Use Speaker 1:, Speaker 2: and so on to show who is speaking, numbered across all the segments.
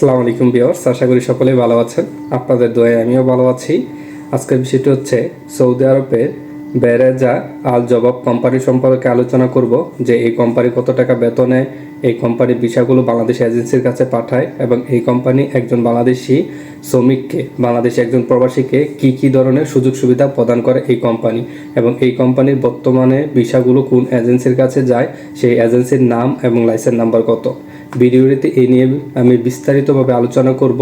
Speaker 1: আসসালামু আলাইকুম বিয়ার্স আশা করি সকলেই ভালো আছেন। আপনাদের দোয়ায় আমিও ভালো আছি। আজকের বিষয়টি হচ্ছে সৌদি আরবের বেরেজা আল জবাব কোম্পানি সম্পর্কে আলোচনা করব, যে এই কোম্পানি কত টাকা বেতনে, এই কোম্পানির বিষয়গুলো বাংলাদেশ এজেন্সির কাছে পাঠায় এবং এই কোম্পানি একজন বাংলাদেশি শ্রমিককে, বাংলাদেশি একজন প্রবাসীকে কি কি ধরনের সুযোগ সুবিধা প্রদান করে এই কোম্পানি এবং এই কোম্পানির বর্তমানে বিষয়গুলো কোন এজেন্সির কাছে যায়, সেই এজেন্সির নাম এবং লাইসেন্স নাম্বার কত। ভিডিওটিতে এ নিয়ে আমি বিস্তারিতভাবে আলোচনা করব।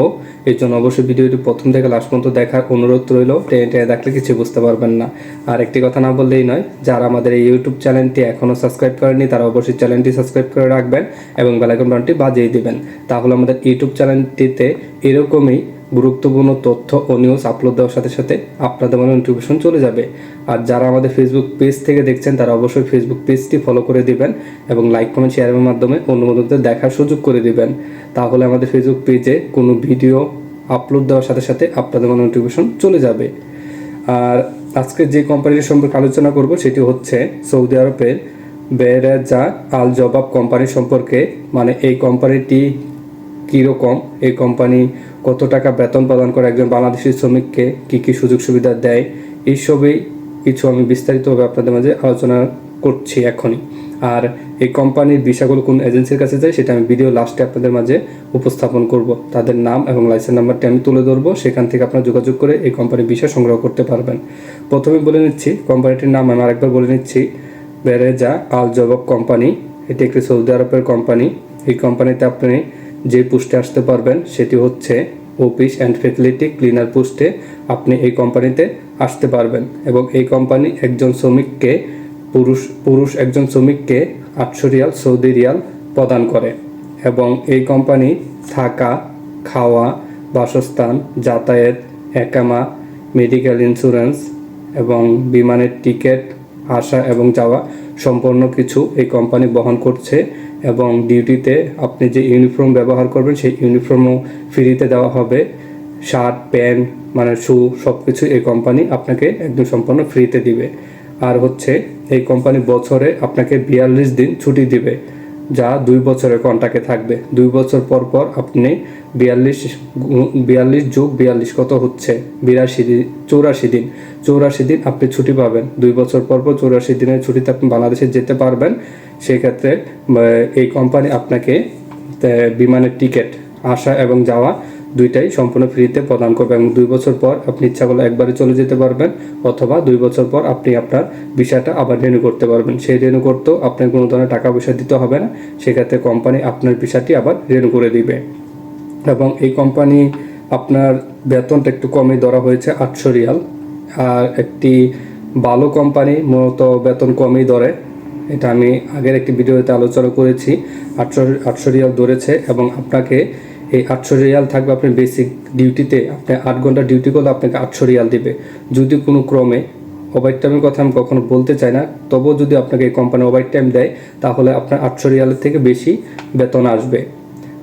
Speaker 1: এর জন্য অবশ্যই ভিডিওটি প্রথম থেকে লাস্ট পর্যন্ত দেখার অনুরোধ রইল। টেনে টেনে দেখলে কিছু বুঝতে পারবেন না। আর একটি কথা না বললেই নয়, যারা আমাদের এই ইউটিউব চ্যানেলটি এখনও সাবস্ক্রাইব করেনি তারা অবশ্যই চ্যানেলটি সাবস্ক্রাইব করে রাখবেন এবং বেলাইকন বাটনটি বাজিয়ে দেবেন। তাহলে আমাদের ইউটিউব চ্যানেলটিতে এরকমই গুরুত্বপূর্ণ তথ্য ও নিউজ আপলোড দেওয়ার সাথে সাথে আপনাদের মনে নোটিফিকেশন চলে যাবে। আর যারা আমাদের ফেসবুক পেজ থেকে দেখছেন, তারা অবশ্যই ফেসবুক পেজটি ফলো করে দিবেন এবং লাইক কমেন্ট শেয়ারের মাধ্যমে অনুমোদনদের দেখার সুযোগ করে দিবেন। তাহলে আমাদের ফেসবুক পেজে কোনো ভিডিও আপলোড দেওয়ার সাথে সাথে আপনাদের মনে নোটিফিকেশন চলে যাবে। আর আজকে যে কোম্পানির সম্পর্কে আলোচনা করব, সেটি হচ্ছে সৌদি আরবের বেরেজা আল জবাব কোম্পানি সম্পর্কে। মানে এই কোম্পানিটি কীরকম, এই কোম্পানি কত টাকা বেতন প্রদান করে একজন বাংলাদেশি শ্রমিককে কী কী সুযোগ সুবিধা দেয় এইসবই কিছু আমি বিস্তারিতভাবে আপনাদের মাঝে আলোচনা করছি এখনই। আর এই কোম্পানির বিষয়গুলো কোন এজেন্সির কাছে যায় সেটা আমি ভিডিও লাস্টে আপনাদের মাঝে উপস্থাপন করব। তাদের নাম এবং লাইসেন্স নাম্বারটি আমি তুলে ধরবো, সেখান থেকে আপনারা যোগাযোগ করে এই কোম্পানির বিষয় সংগ্রহ করতে পারবেন। প্রথমে বলে নিচ্ছি, কোম্পানিটির নাম আমি আরেকবার বলে নিচ্ছি, বেরেজা আল জবক কোম্পানি, এটি একটি সৌদি আরবের কোম্পানি। এই কোম্পানিতে আপনি যে পোস্টে আসতে পারবেন, সেটি হচ্ছে অফিস অ্যান্ড ফেসিলিটি ক্লিনার পোস্টে আপনি এই কোম্পানিতে আসতে পারবেন এবং এই কোম্পানি একজন শ্রমিককে, পুরুষ পুরুষ একজন শ্রমিককে আটশো রিয়াল সৌদি রিয়াল প্রদান করে এবং এই কোম্পানি থাকা, খাওয়া, বাসস্থান, যাতায়াত, একামা, মেডিকেল ইন্স্যুরেন্স এবং বিমানের টিকিট, আসা এবং যাওয়া সম্পূর্ণ কিছু এই কোম্পানি বহন করছে এবং ডিউটিতে আপনি যে ইউনিফর্ম ব্যবহার করবেন, সেই ইউনিফর্মও ফ্রিতে দেওয়া হবে। শার্ট, প্যান্ট মানে শু সব কিছু এই কোম্পানি আপনাকে একদম সম্পূর্ণ ফ্রিতে দিবে। আর হচ্ছে, এই কোম্পানি বছরে আপনাকে বিয়াল্লিশ দিন ছুটি দিবে। যা দুই বছরের কন্টাকে থাকবে। দুই বছর পর পর আপনি বিয়াল্লিশ বিয়াল্লিশ যোগ বিয়াল্লিশ কত হচ্ছে? বিরাশি দিন চৌরাশি দিন। চৌরাশি দিন আপনি ছুটি পাবেন। দুই বছর পর পর চৌরাশি দিনের ছুটিতে আপনি বাংলাদেশে যেতে পারবেন। সেক্ষেত্রে এই কোম্পানি আপনাকে বিমানের টিকিট আসা এবং যাওয়া দুইটাই সম্পূর্ণ ফ্রিতে প্রদান করবে এবং দুই বছর পর আপনি ইচ্ছা করলে একবারে চলে যেতে পারবেন অথবা দুই বছর পর আপনি আপনার বিষয়টা আবার রেনু করতে পারবেন। সেই রেনু করতেও আপনার কোনো ধরনের টাকা পয়সা দিতে হবে না। সেক্ষেত্রে কোম্পানি আপনার বিষয়টি আবার রেনু করে দিবে। এবং এই কোম্পানি আপনার বেতনটা একটু কমই ধরা হয়েছে আটশো রিয়াল। আর একটি ভালো কোম্পানি মূলত বেতন কমই ধরে। এটা আমি আগের একটি ভিডিওতে আলোচনা করেছি। আটশো আটশো রিয়াল ধরেছে এবং আপনাকে এই আটশো রিয়াল থাকবে আপনার বেসিক ডিউটিতে আপনি আট ঘণ্টা ডিউটি করলে আপনাকে আটশো রিয়াল দিবে। যদি কোনো ক্রমে ওভার টাইমের কথা আমি কখনো বলতে চাই না, তবুও যদি আপনাকে এই কোম্পানি ওভার টাইম দেয়, তাহলে আপনার আটশো রিয়ালের থেকে বেশি বেতন আসবে।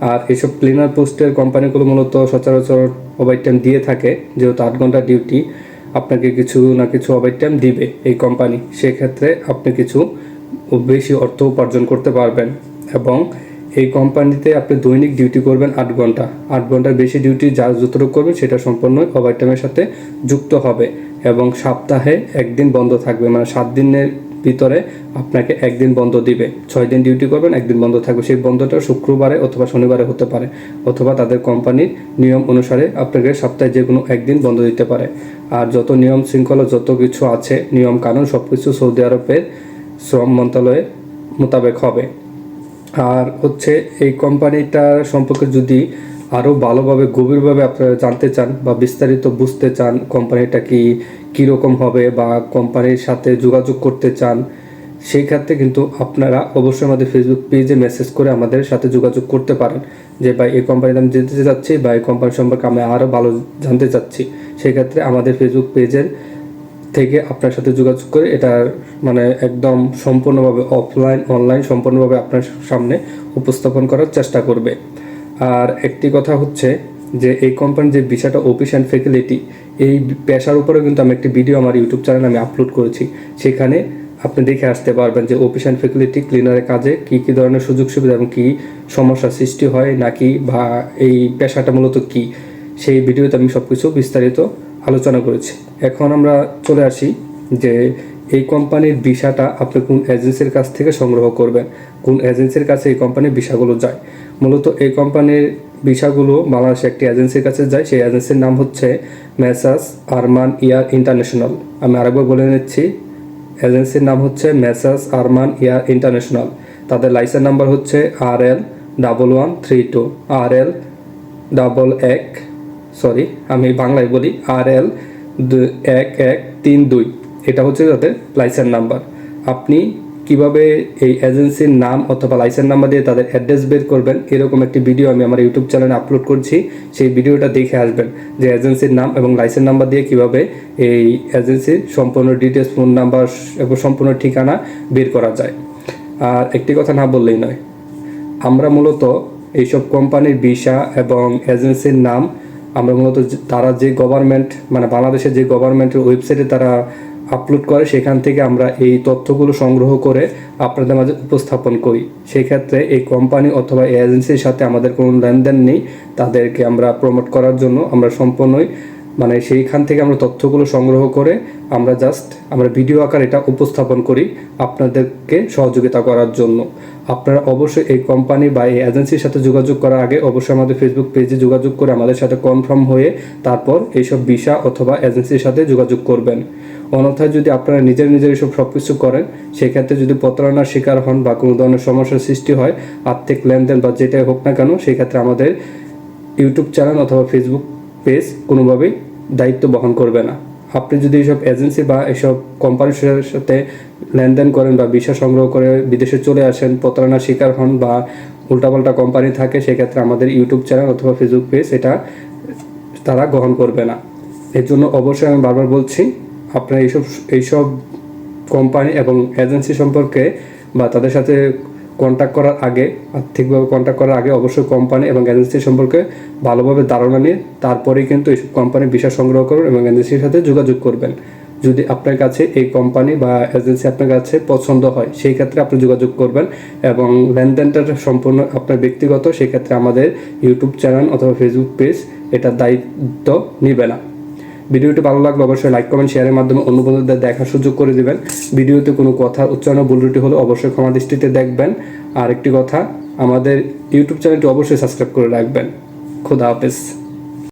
Speaker 1: আর এইসব ক্লিনার পোস্টের কোম্পানিগুলো মূলত সচরাচর ওভার টাইম দিয়ে থাকে, যেহেতু আট ঘণ্টা ডিউটি আপনাকে কিছু না কিছু ওভার টাইম দিবে এই কোম্পানি সেক্ষেত্রে আপনি কিছু বেশি অর্থ উপার্জন করতে পারবেন এবং এই কোম্পানিতে আপনি দৈনিক ডিউটি করবেন আট ঘণ্টা। আট ঘণ্টার বেশি ডিউটি যা যতটুকু করবেন সেটা সম্পূর্ণ ওভারটাইমের সাথে যুক্ত হবে এবং সপ্তাহে একদিন বন্ধ থাকবে। মানে সাত দিনের ভিতরে আপনাকে একদিন বন্ধ দিবে। ছয় দিন ডিউটি করবেন, একদিন বন্ধ থাকবে। সেই বন্ধটা শুক্রবারে অথবা শনিবারে হতে পারে অথবা তাদের কোম্পানির নিয়ম অনুসারে আপনাকে সপ্তাহে যে কোনো একদিন বন্ধ দিতে পারে। আর যত নিয়ম শৃঙ্খলা যত কিছু আছে, নিয়ম কানুন সব কিছু সৌদি আরবের শ্রম মন্ত্রণালয়ের মোতাবেক হবে। আর হচ্ছে এই কোম্পানিটার সম্পর্কে যদি আরও ভালোভাবে, গভীরভাবে আপনারা জানতে চান বা বিস্তারিত বুঝতে চান কোম্পানিটা কি কীরকম হবে বা কোম্পানির সাথে যোগাযোগ করতে চান, সেই ক্ষেত্রে কিন্তু আপনারা অবশ্যই আমাদের ফেসবুক পেজে মেসেজ করে আমাদের সাথে যোগাযোগ করতে পারেন যে, ভাই, এই কোম্পানিতে আমি যেতে চাচ্ছি বা এই কোম্পানি সম্পর্কে আমি আরও ভালো জানতে চাচ্ছি। সেক্ষেত্রে আমাদের ফেসবুক পেজের থেকে আপনার সাথে যোগাযোগ করে এটা মানে একদম সম্পূর্ণভাবে অফলাইন অনলাইন সম্পূর্ণভাবে আপনার সামনে উপস্থাপন করার চেষ্টা করবে। আর একটি কথা হচ্ছে যে এই কোম্পানির যে বিষয়টা অফিস অ্যান্ড ফ্যাসিলিটি এই পেশার উপরে কিন্তু আমি একটি ভিডিও আমার ইউটিউব চ্যানেলে আমি আপলোড করেছি। সেখানে আপনি দেখে আসতে পারবেন যে অফিস অ্যান্ড ফ্যাকুলিটি ক্লিনারের কাজে কি কি ধরনের সুযোগ সুবিধা এবং কী সমস্যার সৃষ্টি হয় নাকি বা এই পেশাটা মূলত কি? সেই ভিডিওতে আমি সব কিছু বিস্তারিত আলোচনা করেছি। এখন আমরা চলে আসি যে এই কোম্পানির ভিসাটা আপনি কোন এজেন্সির কাছ থেকে সংগ্রহ করবেন, কোন এজেন্সির কাছে এই কোম্পানির ভিসাগুলো যায়। মূলত এই কোম্পানির ভিসাগুলো বাংলাদেশে একটি এজেন্সির কাছে যায়, সেই এজেন্সির নাম হচ্ছে মেসাস আরমান ইয়ার ইন্টারন্যাশনাল। আমি আরেকবার বলে নিচ্ছি, এজেন্সির নাম হচ্ছে মেসাস আরমান ইয়ার ইন্টারন্যাশনাল। তাদের লাইসেন্স নাম্বার হচ্ছে R L double one three two, R L double এক সরি, আমি বাংলায় বলি আর এল এক এক, তিন, দুই। এটা হচ্ছে তাদের লাইসেন্স নাম্বার আপনি কীভাবে এই এজেন্সির নাম অথবা লাইসেন্স নাম্বার দিয়ে তাদের অ্যাড্রেস বের করবেন, এরকম একটি ভিডিও আমি আমার ইউটিউব চ্যানেলে আপলোড করছি। সেই ভিডিওটা দেখে আসবেন যে এজেন্সির নাম এবং লাইসেন্স নাম্বার দিয়ে কীভাবে এই এজেন্সির সম্পূর্ণ ডিটেলস ফোন নাম্বার এবং সম্পূর্ণ ঠিকানা বের করা যায়। আর একটি কথা না বললেই নয়, আমরা মূলত এইসব কোম্পানির ভিসা এবং এজেন্সির নাম আমরা মূলত তারা যে গভর্নমেন্ট মানে বাংলাদেশের যে গভর্নমেন্টের ওয়েবসাইটে তারা আপলোড করে, সেখান থেকে আমরা এই তথ্যগুলো সংগ্রহ করে আপনাদের মাঝে উপস্থাপন করি। সেই ক্ষেত্রে এই কোম্পানি অথবা এজেন্সির সাথে আমাদের কোনো লেনদেন নেই। তাদেরকে আমরা প্রমোট করার জন্য আমরা সম্পূর্ণই মানে সেইখান থেকে আমরা তথ্যগুলো সংগ্রহ করে আমরা জাস্ট আমরা ভিডিও আকার এটা উপস্থাপন করি আপনাদেরকে সহযোগিতা করার জন্য। আপনারা অবশ্যই এই কোম্পানি বা এই এজেন্সির সাথে যোগাযোগ করার আগে অবশ্যই আমাদের ফেসবুক পেজে যোগাযোগ করে আমাদের সাথে কনফার্ম হয়ে তারপর এইসব ভিসা অথবা এজেন্সির সাথে যোগাযোগ করবেন। অন্যথায় যদি আপনারা নিজের নিজের এসব সব কিছু করেন, সেক্ষেত্রে যদি প্রতারণার শিকার হন বা কোনো ধরনের সমস্যার সৃষ্টি হয়, আর্থিক লেনদেন বা যেটাই হোক না কেন, সেক্ষেত্রে আমাদের ইউটিউব চ্যানেল অথবা ফেসবুক পেজ কোনোভাবেই দায়িত্ব বহন করবে না। আপনি যদি এইসব এজেন্সি বা এইসব কোম্পানির সাথে লেনদেন করেন বা ভিসা সংগ্রহ করে বিদেশে চলে আসেন, প্রতারণার শিকার হন বা উল্টাপাল্টা কোম্পানি থাকে, সেক্ষেত্রে আমাদের ইউটিউব চ্যানেল অথবা ফেসবুক পেজ এটা তারা গ্রহণ করবে না। এর জন্য অবশ্যই আমি বারবার বলছি, আপনারা এইসব এইসব কোম্পানি এবং এজেন্সি সম্পর্কে বা তাদের সাথে কন্ট্যাক্ট করার আগে, আর্থিকভাবে কন্ট্যাক্ট করার আগে অবশ্যই কোম্পানি এবং এজেন্সি সম্পর্কে ভালোভাবে ধারণা নিয়ে তারপরেই কিন্তু এইসব কোম্পানির বিষয় সংগ্রহ করুন এবং এজেন্সির সাথে যোগাযোগ করবেন। যদি আপনার কাছে এই কোম্পানি বা এজেন্সি আপনার কাছে পছন্দ হয়, সেই ক্ষেত্রে আপনি যোগাযোগ করবেন এবং লেনদেনটা সম্পূর্ণ আপনার ব্যক্তিগত, সেই ক্ষেত্রে আমাদের ইউটিউব চ্যানেল অথবা ফেসবুক পেজ এটার দায়িত্ব নিবে না। ভিডিওটি ভালো লাগলে অবশ্যই লাইক কমেন্ট শেয়ারের মাধ্যমে অন্য বন্ধুদের দেখার সুযোগ করে দেবেন। ভিডিওতে কোনো কথা উচ্চারণ ভুল রুটি হলে অবশ্যই ক্ষমা দৃষ্টিতে দেখবেন। আর একটি কথা, আমাদের ইউটিউব চ্যানেলটি অবশ্যই সাবস্ক্রাইব করে রাখবেন। খোদা হাফেজ।